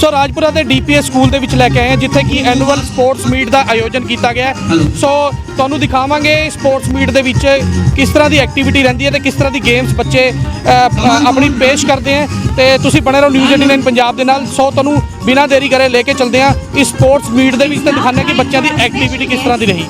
ਸੋ ਰਾਜਪੁਰਾ ਦੇ DPS school ਦੇ ਵਿੱਚ ਲੈ ਕੇ ਆਏ ਹਾਂ ਜਿੱਥੇ ਕਿ ਐਨੂਅਲ ਸਪੋਰਟਸ ਮੀਟ ਦਾ ਆਯੋਜਨ ਕੀਤਾ ਗਿਆ ਹੈ। ਸੋ ਤੁਹਾਨੂੰ ਦਿਖਾਵਾਂਗੇ ਸਪੋਰਟਸ ਮੀਟ ਦੇ ਵਿੱਚ ਕਿਸ ਤਰ੍ਹਾਂ ਦੀ ਐਕਟੀਵਿਟੀ ਰਹਿੰਦੀ ਹੈ ਤੇ ਕਿਸ ਤਰ੍ਹਾਂ ਦੀ ਗੇਮਸ ਬੱਚੇ ਆਪਣੀ ਪੇਸ਼ ਕਰਦੇ ਹੈ। ਤੇ ਤੁਸੀਂ ਬਣੇ ਰਹੋ ਨਿਊਜ਼ 89 ਪੰਜਾਬ ਦੇ ਨਾਲ। ਸੋ ਤੁਹਾਨੂੰ ਬਿਨਾਂ ਦੇਰੀ ਕਰੇ ਲੈ ਕੇ ਚੱਲਦੇ ਹਾਂ। ਇਸ ਸਪੋਰਟਸ ਮੀਟ ਦੇ ਵਿੱਚ ਤੇ ਹਾਂ ਕਿ ਬੱਚਿਆਂ ਦੀ ਐਕਟੀਵਿਟੀ ਕਿਸ ਤਰ੍ਹਾਂ ਦੀ ਰਹੀ।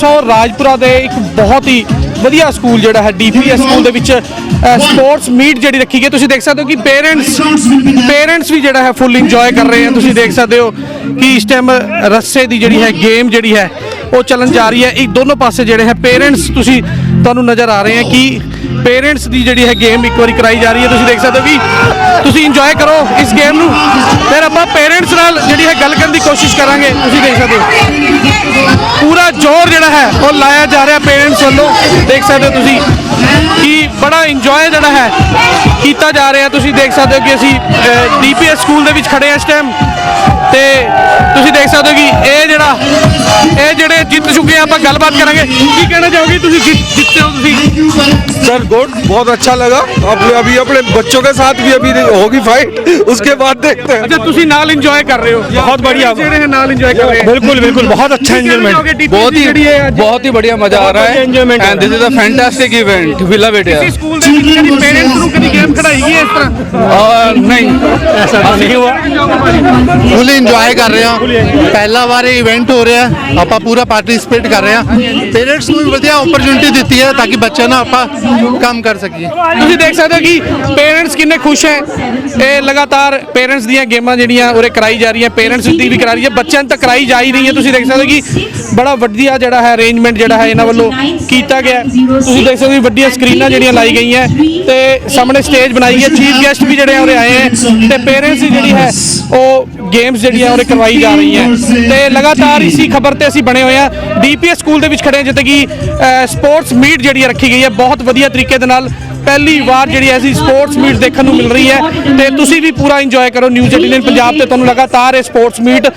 ਸੋ ਰਾਜਪੁਰਾ ਦੇ ਇੱਕ ਬਹੁਤ ਹੀ ਵਧੀਆ ਸਕੂਲ ਜਿਹੜਾ ਹੈ ਡੀਪੀਐਸ ਸਕੂਲ ਦੇ ਵਿੱਚ ਸਪੋਰਟਸ ਮੀਟ ਜਿਹੜੀ ਰੱਖੀ ਗਈ। ਤੁਸੀਂ ਦੇਖ ਸਕਦੇ ਹੋ ਕਿ ਪੇਰੈਂਟਸ ਪੇਰੈਂਟਸ ਵੀ ਜਿਹੜਾ ਹੈ ਫੁੱਲ ਇੰਜੋਏ ਕਰ ਰਹੇ ਹਨ ਤੁਸੀਂ ਦੇਖ ਸਕਦੇ ਹੋ ਕਿ ਇਸ ਟਾਈਮ ਰੱਸੇ ਦੀ ਜਿਹੜੀ ਹੈ ਗੇਮ ਜਿਹੜੀ ਹੈ, ਉਹ ਚੱਲਣ ਜਾ ਰਹੀ ਹੈ। ਇੱਕ ਦੋਨੋਂ ਪਾਸੇ ਜਿਹੜੇ ਹੈ ਪੇਰੈਂਟਸ ਤੁਸੀਂ ਤੁਹਾਨੂੰ ਨਜ਼ਰ ਆ ਰਹੇ ਹੈ ਕਿ ਪੇਰੈਂਟਸ ਦੀ ਜਿਹੜੀ ਹੈ ਗੇਮ ਇੱਕ ਵਾਰੀ ਕਰਾਈ ਜਾ ਰਹੀ ਹੈ, ਤੁਸੀਂ ਦੇਖ ਸਕਦੇ ਹੋ ਵੀ ਤੁਸੀਂ ਇੰਜੋਏ ਕਰੋ ਇਸ ਗੇਮ ਨੂੰ। ਫਿਰ ਆਪਾਂ ਪੇਰੈਂਟਸ ਨਾਲ ਜਿਹੜੀ ਹੈ ਗੱਲ ਕਰਨ ਦੀ ਕੋਸ਼ਿਸ਼ ਕਰਾਂਗੇ, ਤੁਸੀਂ ਦੇਖ ਸਕਦੇ ਹੋ। ਪੂਰਾ ਜ਼ੋਰ ਜਿਹੜਾ ਹੈ, ਉਹ ਲਾਇਆ ਜਾ ਰਿਹਾ ਪੇਰੈਂਟਸ ਵੱਲੋਂ। ਦੇਖ ਸਕਦੇ ਹੋ ਤੁਸੀਂ ਕਿ ਬੜਾ ਇੰਜੋਏ ਜਿਹੜਾ ਹੈ ਕੀਤਾ ਜਾ ਰਿਹਾ। ਤੁਸੀਂ ਦੇਖ ਸਕਦੇ ਹੋ ਕਿ ਅਸੀਂ ਡੀਪੀਐਸ ਸਕੂਲ ਦੇ ਵਿੱਚ ਖੜੇ ਹਾਂ ਇਸ ਟਾਈਮ ਤੇ ਤੁਸੀਂ ਦੇਖ ਸਕਦੇ ਹੋ ਕਿ ਇਹ ਜਿਹੜਾ ਇਹ ਜਿਹੜੇ ਜਿੱਤ ਚੁੱਕੇ ਆ ਆਪਾਂ ਗੱਲਬਾਤ ਕਰਾਂਗੇ ਕੀ ਕਹਿਣਾ ਚਾਹੋਗੇ ਤੁਸੀਂ ਜਿੱਤ- ਜਿੱਤੇ ਹੋ ਤੁਸੀਂ सर गुड बहुत अच्छा लगा अब अभी अपने बच्चों के साथ भी अभी होगी फाइट उसके बाद देखते हैं ਅੱਛਾ ਤੁਸੀਂ ਨਾਲ ਇੰਜੋਏ ਕਰ ਰਹੇ ਹੋ ਬਹੁਤ बढ़िया। ਜਿਹੜੇ ਹੈ ਨਾਲ ਇੰਜੋਏ ਕਰ ਰਹੇ ਹੈ बिल्कुल बिल्कुल बहुत अच्छा एंजॉयमेंट बहुत ही बहुत ही बढ़िया मजा आ रहा है enjoyment and this is a fantastic event we love it ਕਿਸੇ ਸਕੂਲ ਦੇ ਵਿੱਚ ਕਦੀ ਪੇਰੈਂਟਸ ਨੂੰ ਕਦੀ ਗੇਮ ਖੜਾਈ ਗਈ ਹੈ ਇਸ ਤਰ੍ਹਾਂ और नहीं ऐसा तो नहीं हुआ ਫੁੱਲ ਇੰਜੋਏ ਕਰ ਰਹੇ ਹਾਂ। ਪਹਿਲਾ ਵਾਰ ਇਹ ਇਵੈਂਟ ਹੋ ਰਿਹਾ। ਆਪਾਂ ਪੂਰਾ ਪਾਰਟਿਸਿਪੇਟ ਕਰ ਰਹੇ ਹਾਂ। ਪੇਰੈਂਟਸ ਨੂੰ ਵੀ ਵਧੀਆ ਓਪਰਚੁਨਿਟੀ ਦਿੱਤੀ ਹੈ ਤਾਂ ਕਿ ਬੱਚਿਆਂ ਨਾਲ ਆਪਾਂ ਕੰਮ ਕਰ ਸਕੀਏ। ਤੁਸੀਂ ਦੇਖ ਸਕਦੇ ਹੋ ਕਿ ਪੇਰੈਂਟਸ ਕਿੰਨੇ ਖੁਸ਼ ਹੈ। ਇਹ ਲਗਾਤਾਰ ਪੇਰੈਂਟਸ ਦੀਆਂ ਗੇਮਾਂ ਜਿਹੜੀਆਂ ਉਰੇ ਕਰਾਈ ਜਾ ਰਹੀਆਂ ਪੇਰੈਂਟਸ ਦੀ ਵੀ ਕਰਾ ਰਹੀ ਹੈ। ਬੱਚਿਆਂ ਨੂੰ ਤਾਂ ਕਰਾਈ ਜਾ ਹੀ ਰਹੀ ਹੈ ਤੁਸੀਂ ਦੇਖ ਸਕਦੇ ਹੋ ਕਿ ਬੜਾ ਵਧੀਆ ਜਿਹੜਾ ਹੈ ਅਰੇਂਜਮੈਂਟ ਜਿਹੜਾ ਹੈ ਇਹਨਾਂ ਵੱਲੋਂ ਕੀਤਾ ਗਿਆ। ਤੁਸੀਂ ਦੇਖ ਸਕਦੇ ਹੋ ਵੱਡੀਆਂ ਸਕਰੀਨਾਂ ਜਿਹੜੀਆਂ ਲਾਈ ਗਈਆਂ। ਤੇ ਸਾਹਮਣੇ ਸਟੇਜ ਬਣਾਈ ਹੈ। ਚੀਫ ਗੈਸਟ ਵੀ ਜਿਹੜੇ ਉਰੇ ਆਏ ਹੈ। ਤੇ ਪੇਰੈਂਟਸ ਦੀ ਜਿਹੜੀ ਹੈ ਉਹ ਗੇਮਸ ਜਿਹੜੀਆਂ ਉਰੇ ਕਰਵਾਈ ਜਾ ਰਹੀਆਂ। ਤੇ ਲਗਾਤਾਰ ਇਸੀ ਖਬਰ ਤੇ ਅਸੀਂ ਬਣੇ ਹੋਏ ਆ ਡੀਪੀਐਸ ਸਕੂਲ ਦੇ ਵਿੱਚ ਖੜੇ ਹਾਂ ਜਿੱਥੇ ਕਿ ਸਪੋਰਟਸ ਮੀਟ ਜਿਹੜੀ ਹੈ ਰੱਖੀ ਗਈ ਹੈ। ਬਹੁਤ ਵਧੀਆ ਤਰੀਕੇ ਦੇ ਨਾਲ ਪਹਿਲੀ ਵਾਰ ਜਿਹੜੀ ਐਸੀ ਸਪੋਰਟਸ ਮੀਟ ਦੇਖਣ ਨੂੰ ਮਿਲ ਰਹੀ ਹੈ। ਤੇ ਤੁਸੀਂ ਵੀ ਪੂਰਾ ਇੰਜੋਏ ਕਰੋ ਨਿਊਜ਼ 89 ਪੰਜਾਬ ਤੇ ਤੁਹਾਨੂੰ ਲਗਾਤਾਰ ਇਹ ਸਪੋਰਟਸ ਮੀਟ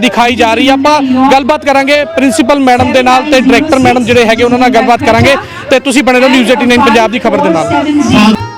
ਦਿਖਾਈ ਜਾ ਰਹੀ ਹੈ। ਆਪਾਂ ਗੱਲਬਾਤ ਕਰਾਂਗੇ ਪ੍ਰਿੰਸੀਪਲ ਮੈਡਮ ਦੇ ਨਾਲ ਤੇ ਡਾਇਰੈਕਟਰ ਮੈਡਮ ਜਿਹੜੇ ਹੈਗੇ ਉਹਨਾਂ ਨਾਲ ਗੱਲਬਾਤ ਕਰਾਂਗੇ। ਤੇ ਤੁਸੀਂ ਬਣੇ ਰਹੋ ਨਿਊਜ਼ 89 ਪੰਜਾਬ ਦੀ ਖਬਰ ਦੇ ਨਾਲ।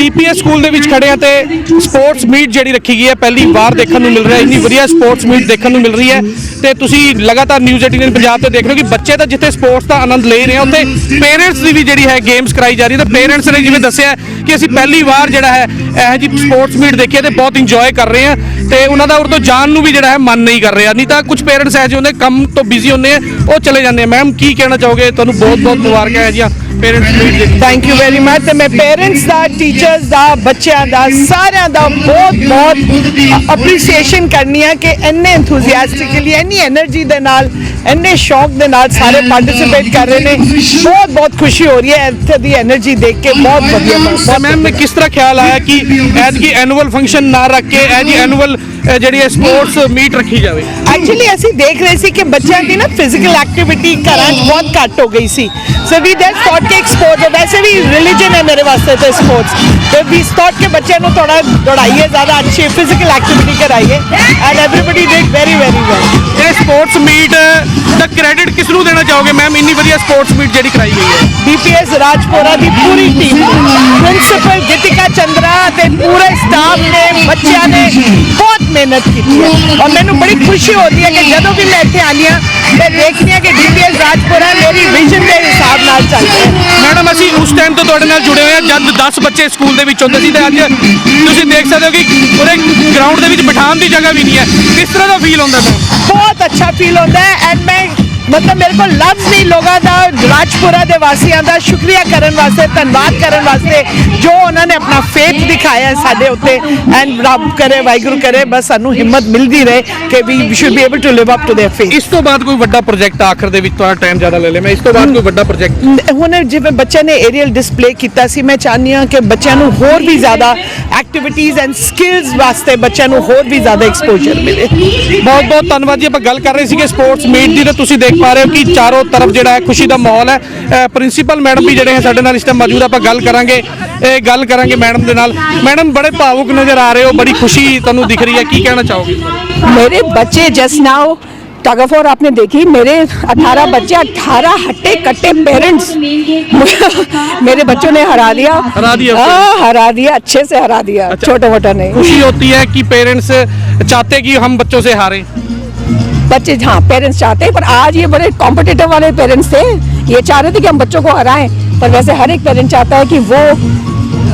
ਡੀਪੀਐਸ ਸਕੂਲ ਦੇ ਵਿੱਚ ਖੜੇ ਆ ਤੇ ਸਪੋਰਟਸ ਮੀਟ ਜਿਹੜੀ ਰੱਖੀ ਗਈ ਹੈ, ਪਹਿਲੀ ਵਾਰ ਦੇਖਣ ਨੂੰ ਮਿਲ ਰਿਹਾ, ਇੰਨੀ ਵਧੀਆ ਸਪੋਰਟਸ ਮੀਟ ਦੇਖਣ ਨੂੰ ਮਿਲ ਰਹੀ ਹੈ। ਤੇ ਤੁਸੀਂ ਲਗਾਤਾਰ ਨਿਊਜ਼ 18 ਪੰਜਾਬ ਤੇ ਦੇਖ ਰਹੇ ਹੋ ਕਿ ਬੱਚੇ ਤਾਂ ਜਿੱਥੇ ਸਪੋਰਟਸ ਦਾ ਆਨੰਦ ਲੈ ਰਹੇ ਆ, ਉੱਥੇ ਪੇਰੈਂਟਸ ਦੀ ਵੀ ਜਿਹੜੀ ਹੈ ਗੇਮਸ ਕਰਾਈ ਜਾ ਰਹੀ ਹੈ। ਤੇ ਪੇਰੈਂਟਸ ਨੇ ਜਿਵੇਂ ਦੱਸਿਆ ਕਿ ਅਸੀਂ ਪਹਿਲੀ ਵਾਰ ਜਿਹੜਾ ਹੈ, ਇਹ ਜੀ ਸਪੋਰਟਸ ਮੀਟ ਦੇਖੀ ਹੈ ਤੇ ਬਹੁਤ ਇੰਜੋਏ ਕਰ ਰਹੇ ਆ। ਤੇ ਉਹਨਾਂ ਦਾ ਉਰ ਜਾਣ ਨੂੰ ਵੀ ਜਿਹੜਾ ਹੈ ਮਨ ਨਹੀਂ ਕਰ ਰਿਹਾ। ਨਹੀਂ ਤਾਂ ਕੁਝ ਪੇਰੈਂਟਸ ਐ ਜਿਹੇ ਹੁੰਦੇ, ਕੰਮ ਤੋਂ ਬਿਜ਼ੀ ਹੁੰਦੇ ਆ, ਉਹ ਚਲੇ ਜਾਂਦੇ ਆ। ਮੈਮ ਕੀ ਕਹਿਣਾ ਚਾਹੋਗੇ? ਤੁਹਾਨੂੰ ਬਹੁਤ ਬਹੁਤ ਮੁਬਾਰਕਾਂ ਹੈ ਜੀ ਥੈਂਕ ਯੂ ਵੈਰੀ ਮਚ ਤੇ ਮੈਂ ਪੇਰੈਂਟਸ ਦਾ ਟੀਚਰਸ ਦਾ ਬੱਚਿਆਂ ਦਾ ਸਾਰਿਆਂ ਦਾ ਬਹੁਤ ਬਹੁਤ ਅਪਰੀਸ਼ੀਏਸ਼ਨ ਕਰਨੀ ਆ ਕਿ ਇੰਨੇ ਐਂਥੂਸੀਆਸਟਿਕਲੀ ਇੰਨੀ એનર્ਜੀ ਦੇ ਨਾਲ ਇੰਨੇ ਸ਼ੌਕ ਦੇ ਨਾਲ ਸਾਰੇ ਪਾਰਟਿਸਿਪੇਟ ਕਰ ਰਹੇ ਨੇ। ਬਹੁਤ ਬਹੁਤ ਖੁਸ਼ੀ ਹੋ ਰਹੀ ਹੈ ਇੱਥੇ ਦੀ એનર્ਜੀ ਦੇਖ ਕੇ। ਬਹੁਤ ਵਧੀਆ। ਮੈਮ ਕਿਸ ਤਰ੍ਹਾਂ ਖਿਆਲ ਆਇਆ ਕਿ ਐਤਕੀ ਐਨੂਅਲ ਫੰਕਸ਼ਨ ਨਾ ਰੱਖ ਕੇ ਐਜੀ ਐਨੂਅਲ ਐਨੂਅਲ ਜਿਹੜੀ ਹੈ ਸਪੋਰਟਸ ਮੀਟ ਰੱਖੀ ਜਾਵੇ। ਐਕਚੁਅਲੀ ਅਸੀਂ ਦੇਖ ਰਹੇ ਸੀ ਕਿ ਬੱਚਿਆਂ ਦੀ ਨਾ ਫਿਜ਼ੀਕਲ ਐਕਟੀਵਿਟੀ ਘਰਾਂ 'ਚ ਬਹੁਤ ਘੱਟ ਹੋ ਗਈ ਸੀ। ਸੋ ਵੀ ਦੈਟ ਥੌਟ ਕਿ ਸਪੋਰਟਸ ਵੈਸੇ ਵੀ ਰਿਲੀਜਨ ਹੈ ਮੇਰੇ ਵਾਸਤੇ ਤੇ ਸਪੋਰਟਸ ਤੇ ਵੀ ਥੌਟ ਕਿ ਬੱਚਿਆਂ ਨੂੰ ਥੋੜਾ ਦੌੜਾਈਏ ਜ਼ਿਆਦਾ ਅੱਛੀ ਫਿਜ਼ੀਕਲ ਐਕਟੀਵਿਟੀ ਕਰਾਈਏ। And everybody did very very well ਇਹ ਸਪੋਰਟਸ ਮੀਟ ਦਾ ਕ੍ਰੈਡਿਟ ਕਿਸ ਨੂੰ ਦੇਣਾ ਚਾਹੋਗੇ? ਮੈਮ ਇੰਨੀ ਵਧੀਆ ਸਪੋਰਟਸ ਮੀਟ ਜਿਹੜੀ ਕਰਾਈ ਗਈ ਹੈ। ਡੀਪੀਐਸ ਰਾਜਪੁਰਾ ਦੀ ਪੂਰੀ ਟੀਮ ਪ੍ਰਿੰਸੀਪਲ ਗਿਤਿਕਾ ਚੰਦਰਾ ਤੇ ਪੂਰੇ ਸਟਾਫ ਨੇ, ਬੱਚਿਆਂ ਨੇ ਬਹੁਤ ਮਿਹਨਤ ਕੀਤੀ ਹੈ। ਔਰ ਮੈਨੂੰ ਬੜੀ ਖੁਸ਼ੀ ਹੁੰਦੀ ਹੈ ਕਿ ਜਦੋਂ ਵੀ ਮੈਂ ਇੱਥੇ ਆਉਂਦੀ ਹਾਂ, ਮੈਂ ਦੇਖਦੀ ਹਾਂ ਕਿ ਡੀਪੀਐਸ ਰਾਜਪੁਰਾ ਮੇਰੀ ਵਿਜ਼ਨ ਦੇ ਹਿਸਾਬ ਨਾਲ ਚੱਲ ਹੈ। ਅਸੀਂ ਉਸ ਟਾਈਮ ਤੋਂ ਤੁਹਾਡੇ ਨਾਲ ਜੁੜੇ ਹੋਏ ਹਾਂ, ਜਦ 10 ਬੱਚੇ ਸਕੂਲ ਦੇ ਵਿੱਚ ਹੁੰਦੇ ਸੀ ਤੇ ਅੱਜ ਤੁਸੀਂ ਦੇਖ ਸਕਦੇ ਹੋ ਕਿ ਉਹਦੇ ਗਰਾਊਂਡ ਦੇ ਵਿੱਚ ਬਿਠਾਉਣ ਦੀ ਜਗ੍ਹਾ ਵੀ ਨਹੀਂ ਹੈ। ਕਿਸ ਤਰ੍ਹਾਂ ਦਾ ਫੀਲ ਹੁੰਦਾ ਮੈਮ ਬਹੁਤ ਅੱਛਾ ਫੀਲ ਹੁੰਦਾ ਹੈ ਐਂਡ ਮੈਂ ਮਤਲਬ ਮੇਰੇ ਕੋਲ ਲਫ਼ਜ਼ ਨਹੀਂ ਲੋਕਾਂ ਦਾ ਰਾਜਪੁਰਾ ਦੇ ਵਾਸੀਆਂ ਦਾ ਸ਼ੁਕਰੀਆ ਕਰਨ ਵਾਸਤੇ ਧੰਨਵਾਦ ਕਰਨ ਵਾਸਤੇ ਜੋ ਉਹਨਾਂ ਨੇ ਆਪਣਾ ਫੇਥ ਦਿਖਾਇਆ ਹੈ ਸਾਡੇ ਉੱਤੇ ਐਂਡ ਰੱਬ ਕਰੇ ਵਾਹਿਗੁਰੂ ਕਰੇ ਬਸ ਸਾਨੂੰ ਹਿੰਮਤ ਮਿਲਦੀ ਰਹੇ ਕਿ we should be able to live up to their faith ਇਸ ਤੋਂ ਬਾਅਦ ਕੋਈ ਵੱਡਾ ਪ੍ਰੋਜੈਕਟ ਆਖਰ ਦੇ ਵਿੱਚ ਤੁਹਾਡਾ ਟਾਈਮ ਜ਼ਿਆਦਾ ਲੈ ਲਿਆ ਮੈਂ ਇਸ ਤੋਂ ਬਾਅਦ ਕੋਈ ਵੱਡਾ ਪ੍ਰੋਜੈਕਟ ਹੁਣ ਜਿਵੇਂ ਬੱਚਿਆਂ ਨੇ ਏਰੀਅਲ ਡਿਸਪਲੇ ਕੀਤਾ ਸੀ ਮੈਂ ਚਾਹੁੰਦੀ ਹਾਂ ਕਿ ਬੱਚਿਆਂ ਨੂੰ ਹੋਰ ਵੀ ਜ਼ਿਆਦਾ ਐਕਟੀਵਿਟੀਜ਼ ਐਂਡ ਸਕਿੱਲਸ ਵਾਸਤੇ ਬੱਚਿਆਂ ਨੂੰ ਹੋਰ ਵੀ ਜ਼ਿਆਦਾ ਐਕਸਪੋਜ਼ਰ ਮਿਲੇ ਬਹੁਤ ਬਹੁਤ ਧੰਨਵਾਦ ਜੀ ਆਪਾਂ ਗੱਲ ਕਰ ਰਹੇ ਸੀਗੇ ਸਪੋਰਟਸ ਮੀਟ ਦੀ ਤੇ ਤੁਸੀਂ ਦੇਖ ਪਾ ਰਹੇ ਹੋ ਕਿ ਚਾਰੋਂ ਤਰਫ ਜਿਹੜਾ ਹੈ ਖੁਸ਼ੀ ਦਾ ਮਾਹੌਲ ਹੈ ਪ੍ਰਿੰਸੀਪਲ ਮੈਡਮ ਵੀ ਜਿਹੜੇ ਹੈ ਸਾਡੇ ਨਾਲ ਇਸ ਟਾਈਮ ਮੌਜੂਦ ਆ ਆਪਾਂ ਗੱਲ ਕਰਾਂਗੇ ਇਹ ਗੱਲ ਕਰਾਂਗੇ ਮੈਡਮ ਦੇ ਨਾਲ ਮੈਡਮ ਬੜੇ ਭਾਵੁਕ ਨਜ਼ਰ ਆ ਰਹੇ ਹੋ ਬੜੀ ਖੁਸ਼ੀ ਤੁਹਾਨੂੰ ਦਿਖ ਰਹੀ ਹੈ ਕੀ ਕਹਿਣਾ ਚਾਹੋਗੇ मेरे बच्चे just now tug of war आपने देखी मेरे 18 बच्चे 18 हट्टे कट्टे पेरेंट्स मेरे बच्चों ने हरा दिया हरा दिया हाँ, हरा दिया अच्छे से हरा दिया छोटा मोटा नहीं खुशी होती है कि पेरेंट्स चाहते हैं कि हम बच्चों से हारें बच्चे हाँ पेरेंट्स चाहते हैं पर आज ये बड़े कॉम्पिटिटिव वाले पेरेंट्स थे। ये चाह रहे थे कि हम बच्चों को हराएँ पर वैसे हर एक पेरेंट चाहता है कि वो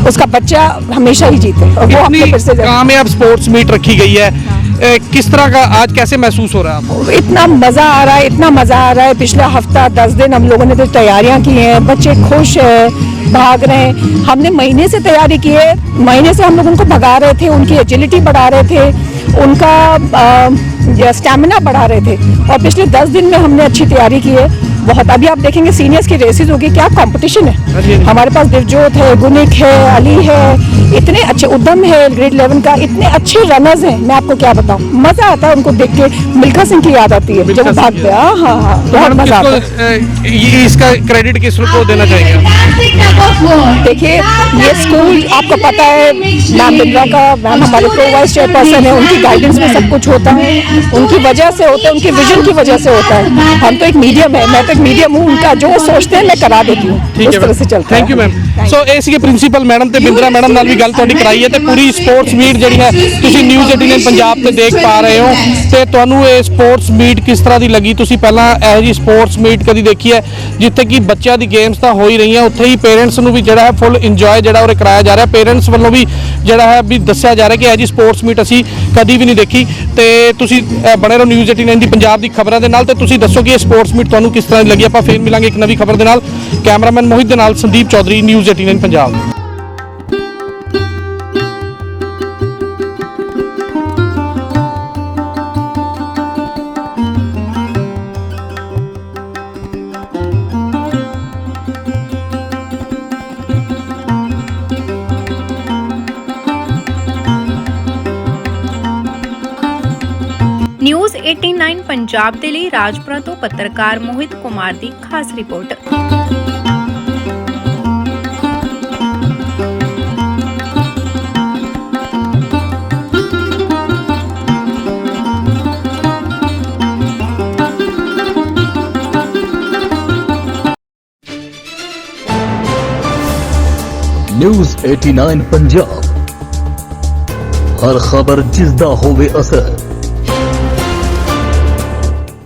उसका बच्चा हमेशा ही जीते और वो फिर से कामयाब स्पोर्ट्स मीट रखी गई है। ए, किस तरह का आज कैसे महसूस हो रहा है आपको? इतना मज़ा आ रहा है इतना मज़ा आ रहा है। पिछला हफ़्ता दस दिन हम लोगों ने तो तैयारियाँ की हैं। बच्चे खुश हैं भाग रहे हैं। हमने महीने से तैयारी की है। महीने से हम लोग उनको भगा रहे थे उनकी एजिलिटी बढ़ा रहे थे। उनका स्टेमिना बढ़ा रहे थे और पिछले दस दिन में हमने अच्छी तैयारी की है बहुत। अभी आप देखेंगे सीनियर्स की रेसेस होगी क्या कंपटीशन है? हमारे पास दिवजोत है गुनिक है अली है इतने अच्छे उद्यम है ग्रेड इलेवन का इतने अच्छे रनर्स हैं। मैं आपको क्या बताऊँ? मज़ा आता है उनको देख के मिल्खा सिंह की याद आती है जब भागते हैं। हाँ हाँ हाँ बहुत मज़ा आता है। इसका क्रेडिट किस को देना चाहिए देखिए ये स्कूल आपको पता है मैम बिंद्रा का मैम हमारे प्रो वाइस चेयरपर्सन है उनकी गाइडेंस में सब कुछ होता है। उनकी वजह से होता है उनकी विजन की वजह से होता है। हम तो एक मीडियम है मैं तो मीडियम हूँ उनका जो सोचते हैं मैं करा देती हूँ इस तरह से चलता है थैंक यू मैम ਸੋ ਇਹ ਸੀਗੇ ਪ੍ਰਿੰਸੀਪਲ ਮੈਡਮ ਤੇ ਬਿੰਦਰਾ ਮੈਡਮ ਨਾਲ ਵੀ ਗੱਲ ਤੁਹਾਡੀ ਕਰਾਈ ਹੈ ਤੇ ਪੂਰੀ ਸਪੋਰਟਸ ਮੀਟ ਜਿਹੜੀ ਹੈ ਤੁਸੀਂ ਨਿਊਜ਼ 18 ਪੰਜਾਬ ਤੇ ਦੇਖ ਪਾ ਰਹੇ ਹੋ ਤੇ ਤੁਹਾਨੂੰ ਇਹ ਸਪੋਰਟਸ ਮੀਟ ਕਿਸ ਤਰ੍ਹਾਂ ਦੀ ਲੱਗੀ? ਤੁਸੀਂ ਪਹਿਲਾਂ ਇਹੋ ਜੀ ਸਪੋਰਟਸ ਮੀਟ ਕਦੀ ਦੇਖੀ ਹੈ ਜਿੱਥੇ ਕਿ ਬੱਚਿਆਂ ਦੀ ਗੇਮਸ ਤਾਂ ਹੋ ਹੀ ਰਹੀਆਂ ਉੱਥੇ ਹੀ ਪੇਰੈਂਟਸ ਨੂੰ ਵੀ ਜਿਹੜਾ ਹੈ ਫੁੱਲ ਇੰਜੋਏ ਜਿਹੜਾ ਉਹ ਕਰਾਇਆ ਜਾ ਰਿਹਾ। ਪੇਰੈਂਟਸ ਵੱਲੋਂ ਵੀ ਜਿਹੜਾ ਹੈ ਵੀ ਦੱਸਿਆ ਜਾ ਰਿਹਾ ਕਿ ਇਹ ਜੀ ਸਪੋਰਟਸ ਮੀਟ ਅਸੀਂ ਕਦੀ ਵੀ ਨਹੀਂ ਦੇਖੀ। ਤੇ ਤੁਸੀਂ ਬਣੇ ਰਹੋ ਨਿਊਜ਼ 18 ਦੀ ਪੰਜਾਬ ਦੀ ਖਬਰਾਂ ਦੇ ਨਾਲ ਤੇ ਤੁਸੀਂ ਦੱਸੋ ਕਿ ਇਹ ਸਪੋਰਟਸ ਮੀਟ ਤੁਹਾਨੂੰ ਕਿਸ ਤਰ੍ਹਾਂ ਦੀ ਲੱਗੀ? ਆਪਾਂ ਫੇਰ ਮਿਲਾਂਗੇ ਇੱਕ ਨਵੀਂ ਖਬਰ ਦੇ ਨਾਲ। ਕੈਮਰਾਮੈਨ ਮੋਹਿਤ ਦੇ ਨਾਲ ਸੰਦੀਪ ਚੌਧਰੀ ਨਿਊਜ਼ 18 ਪੰਜਾਬ ਨਿਊਜ਼ 89 ਪੰਜਾਬ ਦੇ ਲਈ ਰਾਜਪੁਰਾ ਤੋਂ ਪੱਤਰਕਾਰ ਮੋਹਿਤ ਕੁਮਾਰ ਦੀ ਖਾਸ ਰਿਪੋਰਟ। 89 ਪੰਜਾਬ ਹਰ ਖਬਰ ਜਿਸ ਦਾ ਹੋਵੇ ਅਸਰ